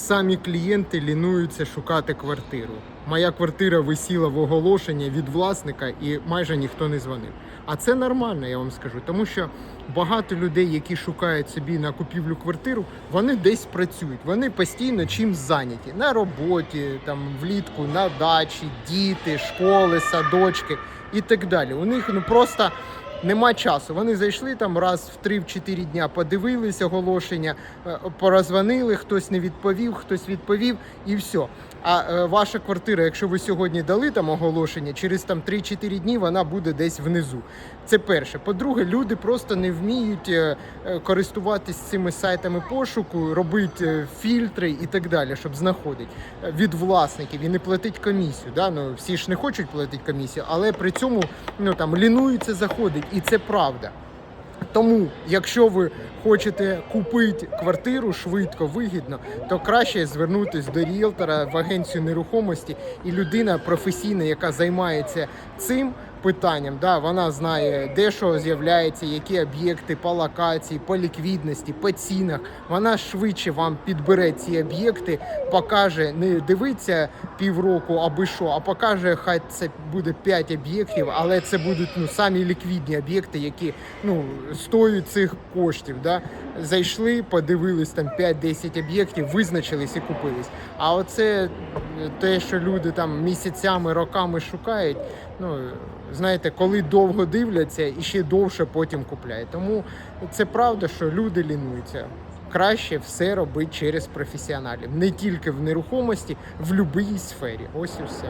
самі клієнти лінуються шукати квартиру. Моя квартира висіла в оголошення від власника і майже ніхто не дзвонив. А це нормально, я вам скажу, тому що багато людей, які шукають собі на купівлю квартиру, вони десь працюють. Вони постійно чимсь зайняті на роботі, там влітку, на дачі, діти, школи, садочки і так далі. У них ну просто нема часу. Вони зайшли там раз в 3-4 дня, подивилися оголошення, е, порозвонили, хтось не відповів, хтось відповів, і все. А е, ваша квартира, якщо ви сьогодні дали там оголошення, через там 3-4 дні вона буде десь внизу. Це перше. По-друге, люди просто не вміють е, користуватись цими сайтами пошуку, робити фільтри і так далі, щоб знаходити від власників і не платить комісію. Да? Ну, всі ж не хочуть платити комісію, але при цьому ну, там, лінуються заходить, і це правда. Тому, якщо ви хочете купити квартиру швидко, вигідно, то краще звернутися до ріелтора в агенцію нерухомості, і людина професійна, яка займається цим питанням, да, вона знає, де що з'являється, які об'єкти по локації, по ліквідності, по цінах. Вона швидше вам підбере ці об'єкти, покаже, не дивиться півроку аби що, а покаже, хай це буде 5 об'єктів, але це будуть ну, самі ліквідні об'єкти, які ну, стоять цих коштів. Да? Зайшли, подивились там 5-10 об'єктів, визначились і купились. А оце е, те, що люди там місяцями, роками шукають. Ну знаєте, коли довго дивляться і ще довше потім купляють. Тому це правда, що люди лінуються. Краще все робити через професіоналів, не тільки в нерухомості, в будь-якій сфері. Ось і все.